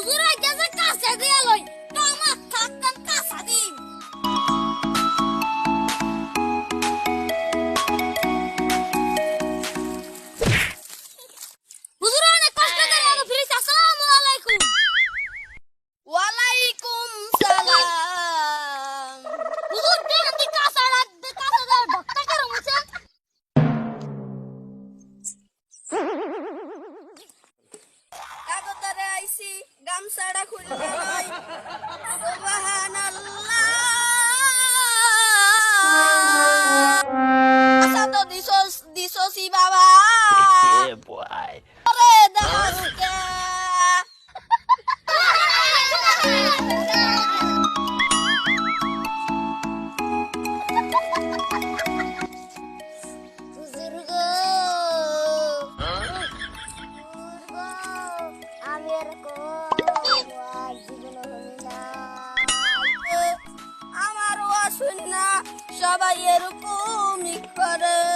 Huzura yazık lan. গামছাড়া খুললে নয় সুবহানাল্লাহ। আচ্ছা তো দিছস দিছসি বাবা। সবাই এরকমই করে।